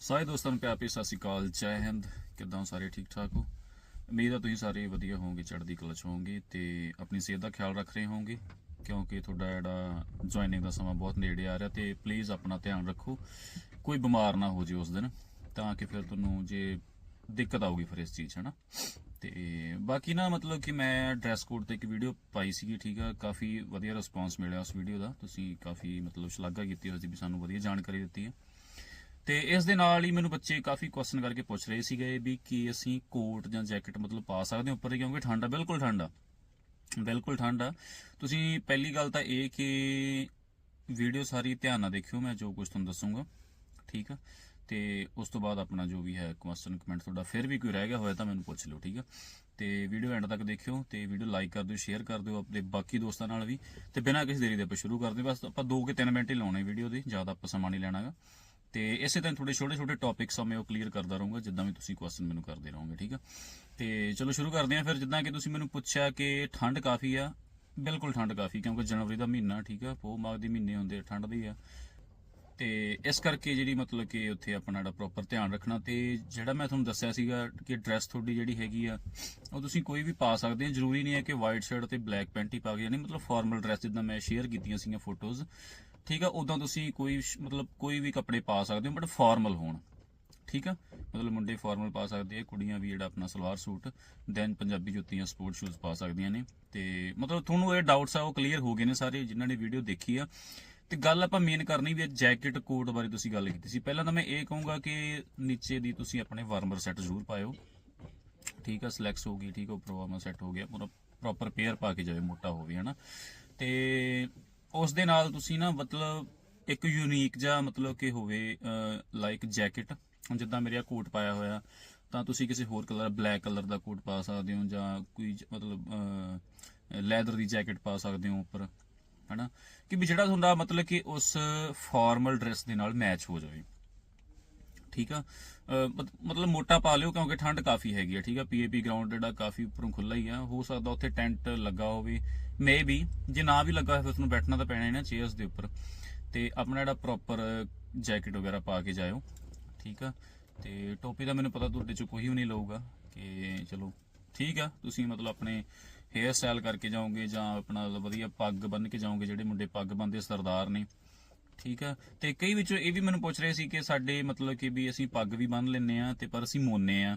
ਸਾਰੇ ਦੋਸਤਾਂ ਨੂੰ ਪਿਆਰ ਭਰੀ ਸਤਿ ਸ਼੍ਰੀ ਅਕਾਲ, ਜੈ ਹਿੰਦ। ਕਿਦਾਂ ਸਾਰੇ ਠੀਕ ਠਾਕ ਹੋ? ਉਮੀਦ ਆ ਤੁਸੀਂ ਸਾਰੇ ਵਧੀਆ ਹੋਵੋਗੇ, ਚੜ੍ਹਦੀ ਕਲਾ ਚ ਹੋਵੋਗੇ ਤੇ ਆਪਣੀ ਸਿਹਤ ਦਾ ਖਿਆਲ ਰੱਖ ਰਹੇ ਹੋਵੋਗੇ, ਕਿਉਂਕਿ ਤੁਹਾਡਾ ਜਿਹੜਾ ਜੁਆਇਨਿੰਗ ਦਾ ਸਮਾਂ ਬਹੁਤ ਨੇੜੇ ਆ ਰਿਹਾ ਤੇ ਪਲੀਜ਼ ਆਪਣਾ ਧਿਆਨ ਰੱਖੋ, ਕੋਈ ਬਿਮਾਰ ਨਾ ਹੋ ਜੇ ਉਸ ਦਿਨ, ਤਾਂ ਕਿ ਫਿਰ ਤੁਹਾਨੂੰ ਜੇ ਦਿੱਕਤ ਆਊਗੀ ਫਿਰ ਇਸ ਚੀਜ਼ 'ਚ, ਹਨਾ? ਤੇ ਬਾਕੀ ਨਾ ਮਤਲਬ ਕਿ ਮੈਂ ਡਰੈਸ ਕੋਡ ਤੇ ਇੱਕ ਵੀਡੀਓ ਪਾਈ ਸੀਗੀ, ਠੀਕ ਆ, ਕਾਫੀ ਵਧੀਆ ਰਿਸਪਾਂਸ ਮਿਲਿਆ ਉਸ ਵੀਡੀਓ ਦਾ। ਤੁਸੀਂ ਕਾਫੀ ਮਤਲਬ ਸ਼ਲਾਘਾ ਕੀਤੀ ਉਸ ਦੀ ਵੀ ਸਾਨੂੰ ਵਧੀਆ ਜਾਣਕਾਰੀ ਦਿੱਤੀ ਹੈ ਤੇ ਇਸ ਦੇ ਨਾਲ ਹੀ ਮੈਨੂੰ ਬੱਚੇ ਕਾਫੀ ਕੁਐਸਚਨ ਕਰਕੇ ਪੁੱਛ ਰਹੇ ਸੀਗੇ ਵੀ ਕੀ ਅਸੀਂ ਕੋਟ ਜਾਂ ਜੈਕਟ ਮਤਲਬ ਪਾ ਸਕਦੇ ਹਾਂ ਉੱਪਰ ਕਿਉਂਕਿ ਠੰਡ ਆ, ਬਿਲਕੁਲ ਠੰਡ ਆ। ਬਿਲਕੁਲ ਠੰਡ ਆ। ਤੁਸੀਂ ਪਹਿਲੀ ਗੱਲ ਤਾਂ ਇਹ ਕਿ ਵੀਡੀਓ ਸਾਰੀ ਧਿਆਨ ਨਾਲ ਦੇਖਿਓ, ਮੈਂ ਜੋ ਕੁਝ ਤੁਹਾਨੂੰ ਦੱਸੂਗਾ। ਠੀਕ ਆ? ਤੇ ਉਸ ਤੋਂ ਬਾਅਦ ਆਪਣਾ ਜੋ ਵੀ ਹੈ ਕੁਐਸਚਨ ਕਮੈਂਟ ਤੁਹਾਡਾ ਫਿਰ ਵੀ ਕੋਈ ਰਹਿ ਗਿਆ ਹੋਇਆ ਤਾਂ ਮੈਨੂੰ ਪੁੱਛ ਲਿਓ, ਠੀਕ ਆ? ਤੇ ਵੀਡੀਓ ਐਂਡ ਤੱਕ ਦੇਖਿਓ ਤੇ ਵੀਡੀਓ ਲਾਈਕ ਕਰ ਦਿਓ ਸ਼ੇਅਰ ਕਰ ਦਿਓ ਆਪਣੇ ਬਾਕੀ ਦੋਸਤਾਂ ਨਾਲ ਵੀ। ਤੇ ਬਿਨਾਂ ਕਿਸੇ ਦੇਰੀ ਦੇ ਆਪਾਂ ਸ਼ੁਰੂ ਕਰਦੇ ਬਸ ਆਪਾਂ 2 ਕਿ 3 ਮਿੰਟ ਹੀ ਲਾਉਣੇ ਵੀਡੀਓ ਦੇ, ਜ਼ਿਆਦਾ ਆਪਾਂ ਸਮਾਂ ਨਹੀਂ ਲੈਣਾਗਾ। ਤੇ ਇਸੇ ਤਰ੍ਹਾਂ ਥੋੜੇ ਛੋਟੇ ਛੋਟੇ ਟੌਪਿਕਸ ਆ ਮੈਂ ਉਹ ਕਲੀਅਰ ਕਰਦਾ ਰਹੂੰਗਾ ਜਿੱਦਾਂ ਵੀ ਤੁਸੀਂ ਕੁਐਸਚਨ ਮੈਨੂੰ ਕਰਦੇ ਰਹੋਗੇ ਠੀਕ ਆ? ਤੇ ਚਲੋ ਸ਼ੁਰੂ ਕਰਦੇ ਹਾਂ ਫਿਰ ਜਿੱਦਾਂ ਕਿ ਤੁਸੀਂ ਮੈਨੂੰ ਪੁੱਛਿਆ ਕਿ ਠੰਡ ਕਾਫੀ ਆ ਬਿਲਕੁਲ ਠੰਡ ਕਾਫੀ ਕਿਉਂਕਿ ਜਨਵਰੀ ਦਾ ਮਹੀਨਾ ਠੀਕ ਆ? ਪੋ ਮਾਘ ਦੇ ਮਹੀਨੇ ਹੁੰਦੇ ਆ, ਠੰਡ ਦੀ ਆ। ਤੇ ਇਸ ਕਰਕੇ ਜਿਹੜੀ ਮਤਲਬ ਕਿ ਉੱਥੇ ਆਪਣਾ ਜਿਹੜਾ ਪ੍ਰੋਪਰ ਧਿਆਨ ਰੱਖਣਾ ਤੇ ਜਿਹੜਾ ਮੈਂ ਤੁਹਾਨੂੰ ਦੱਸਿਆ ਸੀਗਾ ਕਿ ਡਰੈਸ ਤੁਹਾਡੀ ਜਿਹੜੀ ਹੈਗੀ ਆ ਉਹ ਤੁਸੀਂ ਕੋਈ ਵੀ ਪਾ ਸਕਦੇ ਹੋ। ਜ਼ਰੂਰੀ ਨਹੀਂ ਹੈ ਕਿ ਵਾਈਟ ਸ਼ਰਟ ਤੇ ਬਲੈਕ ਪੈਂਟ ਹੀ ਪਾ ਕੇ ਜਾਣੀ ਮਤਲਬ ਫਾਰਮਲ ਡਰੈਸ ਜਿੱਦਾਂ ਮੈਂ ਸ਼ੇਅਰ ਕੀਤੀਆਂ ਸੀਗੀਆਂ ਫੋਟੋਜ਼ ਠੀਕ ਆ, ਉਦਾਂ ਤੁਸੀਂ ਕੋਈ ਮਤਲਬ ਕੋਈ ਵੀ ਕੱਪੜੇ ਪਾ ਸਕਦੇ ਹੋ, ਬਟ ਫਾਰਮਲ ਹੋਣ। ਠੀਕ ਆ? ਮਤਲਬ ਮੁੰਡੇ ਫਾਰਮਲ ਪਾ ਸਕਦੇ ਆ, ਕੁੜੀਆਂ ਵੀ ਜਿਹੜਾ ਆਪਣਾ ਸਲਵਾਰ ਸੂਟ ਦੈਨ ਪੰਜਾਬੀ ਜੁੱਤੀਆਂ ਸਪੋਰਟ ਸ਼ੂਜ਼ ਪਾ ਸਕਦੀਆਂ ਨੇ। ਤੇ ਮਤਲਬ ਤੁਹਾਨੂੰ ਇਹ ਡਾਊਟਸ ਆ, ਉਹ ਕਲੀਅਰ ਹੋ ਗਏ ਨੇ ਸਾਰੇ, ਜਿਨ੍ਹਾਂ ਨੇ ਵੀਡੀਓ ਦੇਖੀ ਆ। ਤੇ ਗੱਲ ਆਪਾਂ ਮੇਨ ਕਰਨੀ ਵੀ ਜੈਕਟ ਕੋਟ ਬਾਰੇ ਤੁਸੀਂ ਗੱਲ ਕੀਤੀ ਸੀ। ਪਹਿਲਾਂ ਤਾਂ ਮੈਂ ਇਹ ਕਹੂੰਗਾ ਕਿ ਨੀਚੇ ਦੀ ਤੁਸੀਂ ਆਪਣੇ ਵਾਰਮਰ ਸੈੱਟ ਜ਼ਰੂਰ ਪਾਇਓ। ਠੀਕ ਆ ਸਲੈਕਸ ਹੋ ਗਈ, ਠੀਕ ਆ, ਉੱਪਰ ਵਾਰਮਰ ਸੈੱਟ ਹੋ ਗਿਆ, ਪੂਰਾ ਪ੍ਰੋਪਰ ਪੇਅਰ ਪਾ ਕੇ ਜਾਵੇ ਮੋਟਾ ਹੋਵੇ ਹਨਾ। ਤੇ ਉਸ ਦੇ ਨਾਲ ਤੁਸੀਂ ਨਾ ਮਤਲਬ ਇੱਕ ਯੂਨੀਕ ਜਿਹਾ ਮਤਲਬ ਕਿ ਹੋਵੇ ਲਾਈਕ ਜੈਕਟ ਹੁਣ ਜਿੱਦਾਂ ਮੇਰੇ ਆ ਕੋਟ ਪਾਇਆ ਹੋਇਆ, ਤਾਂ ਤੁਸੀਂ ਕਿਸੇ ਹੋਰ ਕਲਰ ਬਲੈਕ ਕਲਰ ਦਾ ਕੋਟ ਪਾ ਸਕਦੇ ਹੋ ਜਾਂ ਕੋਈ ਮਤਲਬ ਲੈਦਰ ਦੀ ਜੈਕਟ ਪਾ ਸਕਦੇ ਹੋ ਉੱਪਰ, ਹਨਾ? ਕਿ ਵੀ ਜਿਹੜਾ ਤੁਹਾਡਾ ਮਤਲਬ ਕਿ ਉਸ ਫਾਰਮਲ ਡਰੈਸ ਦੇ ਨਾਲ ਮੈਚ ਹੋ ਜਾਵੇ। ਠੀਕ ਆ। ਮਤਲਬ ਮੋਟਾ ਪਾ ਲਿਓ ਕਿਉਂਕਿ ਠੰਡ ਕਾਫੀ ਹੈਗੀ ਆ, ਠੀਕ ਆ। ਪੀਏਪੀ ਗਰਾਊਂਡ ਜਿਹੜਾ ਕਾਫੀ ਉੱਪਰੋਂ ਖੁੱਲਾ ਹੀ ਆ। ਹੋ ਸਕਦਾ ਉੱਥੇ ਟੈਂਟ ਲੱਗਾ ਹੋਵੇ ਮੇ ਵੀ ਜੇ ਨਾ ਵੀ ਲੱਗਾ ਹੋਵੇ ਫਿਰ ਤੁਹਾਨੂੰ ਬੈਠਣਾ ਤਾਂ ਪੈਣਾ ਹੀ ਨਾ ਚੇਅਰਸ ਦੇ ਉੱਪਰ। ਤੇ ਆਪਣਾ ਜਿਹੜਾ ਪ੍ਰੋਪਰ ਜੈਕਟ ਵਗੈਰਾ ਪਾ ਕੇ ਜਾਇਓ, ਠੀਕ ਆ। ਤੇ ਟੋਪੀ ਦਾ ਮੈਨੂੰ ਪਤਾ ਤੁਹਾਡੇ ਚ ਕੋਈ ਵੀ ਨਹੀਂ ਲਊਗਾ ਕਿ ਚਲੋ ਠੀਕ ਆ, ਤੁਸੀਂ ਮਤਲਬ ਆਪਣੇ ਹੇਅਰ ਸਟਾਈਲ ਕਰਕੇ ਜਾਓਗੇ ਜਾਂ ਆਪਣਾ ਵਧੀਆ ਪੱਗ ਬੰਨ ਕੇ ਜਾਓਗੇ, ਜਿਹੜੇ ਮੁੰਡੇ ਪੱਗ ਬੰਨਦੇ ਸਰਦਾਰ ਨੇ। ਠੀਕ ਆ। ਤੇ ਕਈ ਵਿੱਚੋਂ ਇਹ ਵੀ ਮੈਨੂੰ ਪੁੱਛ ਰਹੇ ਸੀ ਕਿ ਸਾਡੇ ਮਤਲਬ ਕਿ ਵੀ ਅਸੀਂ ਪੱਗ ਵੀ ਬੰਨ ਲੈਂਦੇ ਆ ਤੇ ਪਰ ਅਸੀਂ ਮੋਨੇ ਆ।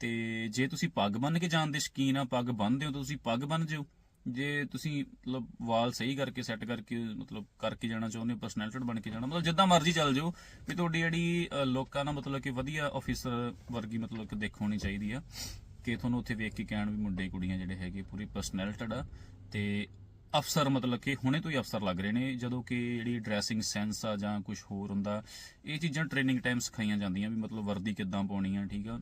ਤੇ ਜੇ ਤੁਸੀਂ ਪੱਗ ਬੰਨ ਕੇ ਜਾਣ ਦੇ ਸ਼ਕੀਨ ਆ, ਪੱਗ ਬੰਨਦੇ ਹੋ ਤਾਂ ਤੁਸੀਂ ਪੱਗ ਬੰਨ ਜਿਓ। ਜੇ ਤੁਸੀਂ ਮਤਲਬ ਵਾਲ ਸਹੀ ਕਰਕੇ ਸੈੱਟ ਕਰਕੇ, ਮਤਲਬ ਕਰਕੇ ਜਾਣਾ ਚਾਹੁੰਦੇ ਹੋ ਪਰਸਨੈਲਿਟੀ ਬਣ ਕੇ ਜਾਣਾ, ਮਤਲਬ ਜਿੱਦਾਂ ਮਰਜ਼ੀ ਚੱਲ ਜਾਓ ਵੀ ਤੁਹਾਡੀ ਜਿਹੜੀ ਲੋਕਾਂ ਨਾਲ ਮਤਲਬ ਕਿ ਵਧੀਆ ਆਫੀਸਰ ਵਰਗੀ ਮਤਲਬ ਕਿ ਦੇਖ ਹੋਣੀ ਚਾਹੀਦੀ ਆ। ਕਿ ਤੁਹਾਨੂੰ ਉੱਥੇ ਵੇਖ ਕੇ ਕਹਿਣ ਵੀ ਮੁੰਡੇ ਕੁੜੀਆਂ ਜਿਹੜੇ ਹੈਗੇ ਪੂਰੀ ਪਰਸਨੈਲਿਟਡ ਆ। ਤੇ ਅਫਸਰ ਮਤਲਬ ਕਿ ਹੁਣੇ ਤੋਂ ਹੀ ਅਫਸਰ ਲੱਗ ਰਹੇ ਨੇ, ਜਦੋਂ ਕਿ ਜਿਹੜੀ ਡਰੈਸਿੰਗ ਸੈਂਸ ਆ ਜਾਂ ਕੁਝ ਹੋਰ ਹੁੰਦਾ, ਇਹ ਚੀਜ਼ਾਂ ਟ੍ਰੇਨਿੰਗ ਟਾਈਮ ਸਿਖਾਈਆਂ ਜਾਂਦੀਆਂ ਵੀ ਮਤਲਬ ਵਰਦੀ ਕਿੱਦਾਂ ਪਾਉਣੀ ਆ, ਠੀਕ ਆ?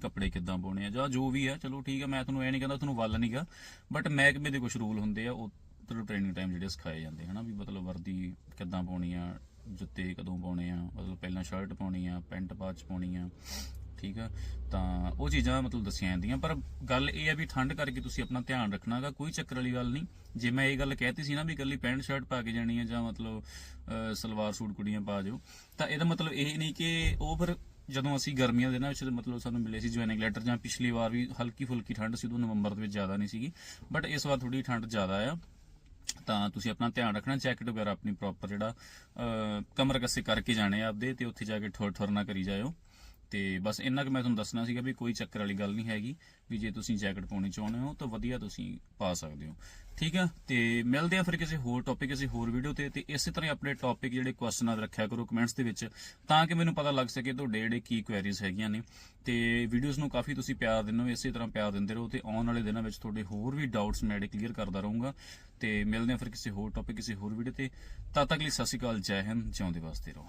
ਕੱਪੜੇ ਕਿੱਦਾਂ ਪਾਉਣੇ ਆ, ਜਾਂ ਜੋ ਵੀ ਆ, ਚਲੋ ਠੀਕ ਆ, ਮੈਂ ਤੁਹਾਨੂੰ ਇਹ ਨਹੀਂ ਕਹਿੰਦਾ ਤੁਹਾਨੂੰ ਵੱਲ ਨਹੀਂਗਾ ਬਟ ਮਹਿਕਮੇ ਦੇ ਕੁਝ ਰੂਲ ਹੁੰਦੇ ਆ ਉਹ ਤੁਹਾਨੂੰ ਟ੍ਰੇਨਿੰਗ ਟਾਈਮ ਜਿਹੜੇ ਸਿਖਾਏ ਜਾਂਦੇ, ਹਨਾ ਵੀ ਮਤਲਬ ਵਰਦੀ ਕਿੱਦਾਂ ਪਾਉਣੀ ਆ, ਜੁੱਤੇ ਕਦੋਂ ਪਾਉਣੇ ਆ, ਮਤਲਬ ਪਹਿਲਾਂ ਸ਼ਰਟ ਪਾਉਣੀ ਆ, ਪੈਂਟ ਬਾਅਦ ਚ ਪਾਉਣੀ ਆ ਠੀਕ ਆ, ਤਾਂ ਉਹ ਚੀਜ਼ਾਂ ਮਤਲਬ ਦੱਸੀਆਂ ਜਾਂਦੀਆਂ। ਪਰ ਗੱਲ ਇਹ ਆ ਵੀ ਠੰਡ ਕਰਕੇ ਤੁਸੀਂ ਆਪਣਾ ਧਿਆਨ ਰੱਖਣਾਗਾ, ਕੋਈ ਚੱਕਰ ਵਾਲੀ ਗੱਲ ਨਹੀਂ। ਜੇ ਮੈਂ ਇਹ ਗੱਲ ਕਹਿਤੀ ਸੀ ਨਾ ਵੀ ਇਕੱਲੀ ਪੈਂਟ ਸ਼ਰਟ ਪਾ ਕੇ ਜਾਣੀ ਹੈ ਜਾਂ ਮਤਲਬ ਸਲਵਾਰ ਸੂਟ ਕੁੜੀਆਂ ਪਾ ਜਾਓ ਤਾਂ ਇਹਦਾ ਮਤਲਬ ਇਹ ਨਹੀਂ ਕਿ ਉਹ ਫਿਰ ਜਦੋਂ ਅਸੀਂ ਗਰਮੀਆਂ ਦੇ ਨਾਲ ਵਿੱਚ ਮਤਲਬ ਸਾਨੂੰ ਮਿਲੇ ਸੀ ਜੁਆਇਨਿੰਗ ਲੈਟਰ ਜਾਂ ਪਿਛਲੀ ਵਾਰ ਵੀ ਹਲਕੀ ਫੁਲਕੀ ਠੰਡ ਸੀ, ਉਦੋਂ ਨਵੰਬਰ ਦੇ ਵਿੱਚ ਜ਼ਿਆਦਾ ਨਹੀਂ ਸੀਗੀ। ਬਟ ਇਸ ਵਾਰ ਥੋੜੀ ਠੰਡ ਜ਼ਿਆਦਾ ਆ, ਤਾਂ ਤੁਸੀਂ ਆਪਣਾ ਧਿਆਨ ਰੱਖਣਾ, ਜੈਕਟ ਵਗੈਰਾ ਆਪਣੀ ਪ੍ਰੋਪਰ ਜਿਹੜਾ ਕਮਰ ਕੱਸੇ ਕਰਕੇ ਜਾਣੇ ਆ ਆਪਦੇ ਤੇ ਉੱਥੇ ਜਾ ਕੇ ਠੋਰ ਠੋਰ ਨਾ ਕਰੀ ਜਾਇਓ। ਤੇ ਬਸ ਇੰਨਾ ਕਿ ਮੈਂ ਤੁਹਾਨੂੰ ਦੱਸਣਾ ਸੀਗਾ ਵੀ ਕੋਈ ਚੱਕਰ ਵਾਲੀ ਗੱਲ ਨਹੀਂ ਹੈਗੀ ਵੀ ਜੇ ਤੁਸੀਂ ਜੈਕਟ ਪਾਉਣੀ ਚਾਹੁੰਦੇ ਹੋ ਤਾਂ ਵਧੀਆ ਤੁਸੀਂ ਪਾ ਸਕਦੇ ਹੋ। ਠੀਕ ਆ? ਤੇ ਮਿਲਦੇ ਆ ਫਿਰ ਕਿਸੇ ਹੋਰ ਟੌਪਿਕ ਕਿਸੇ ਹੋਰ ਵੀਡੀਓ ਤੇ। ਤੇ ਇਸੇ ਤਰ੍ਹਾਂ ਆਪਣੇ ਟੌਪਿਕ ਜਿਹੜੇ ਕੁਐਸਚਨਾਂ ਰੱਖਿਆ ਕਰੋ ਕਮੈਂਟਸ ਦੇ ਵਿੱਚ, ਤਾਂ ਕਿ ਮੈਨੂੰ ਪਤਾ ਲੱਗ ਸਕੇ ਤੁਹਾਡੇ ਜਿਹੜੇ ਕੀ ਕੁਐਰੀਜ਼ ਹੈਗੀਆਂ ਨੇ। ਤੇ ਵੀਡੀਓਜ਼ ਨੂੰ ਕਾਫੀ ਤੁਸੀਂ ਪਿਆਰ ਦਿੰਦੇ ਹੋ, ਇਸੇ ਤਰ੍ਹਾਂ ਪਿਆਰ ਦਿੰਦੇ ਰਹੋ ਤੇ ਆਉਣ ਵਾਲੇ ਦਿਨਾਂ ਵਿੱਚ ਤੁਹਾਡੇ ਹੋਰ ਵੀ ਡਾਊਟਸ ਮੈਂ ਕਲੀਅਰ ਕਰਦਾ ਰਹੂੰਗਾ। ਤੇ ਮਿਲਦੇ ਆ ਫਿਰ ਕਿਸੇ ਹੋਰ ਟੌਪਿਕ ਕਿਸੇ ਹੋਰ ਵੀਡੀਓ ਤੇ। ਤਦ ਤੱਕ ਲਈ ਸਤਿ ਸ਼੍ਰੀ ਅਕਾਲ, ਜੈ ਹਿੰਦ, ਜਿਉਂਦੇ ਵਾਸਤੇ ਰਹੋ।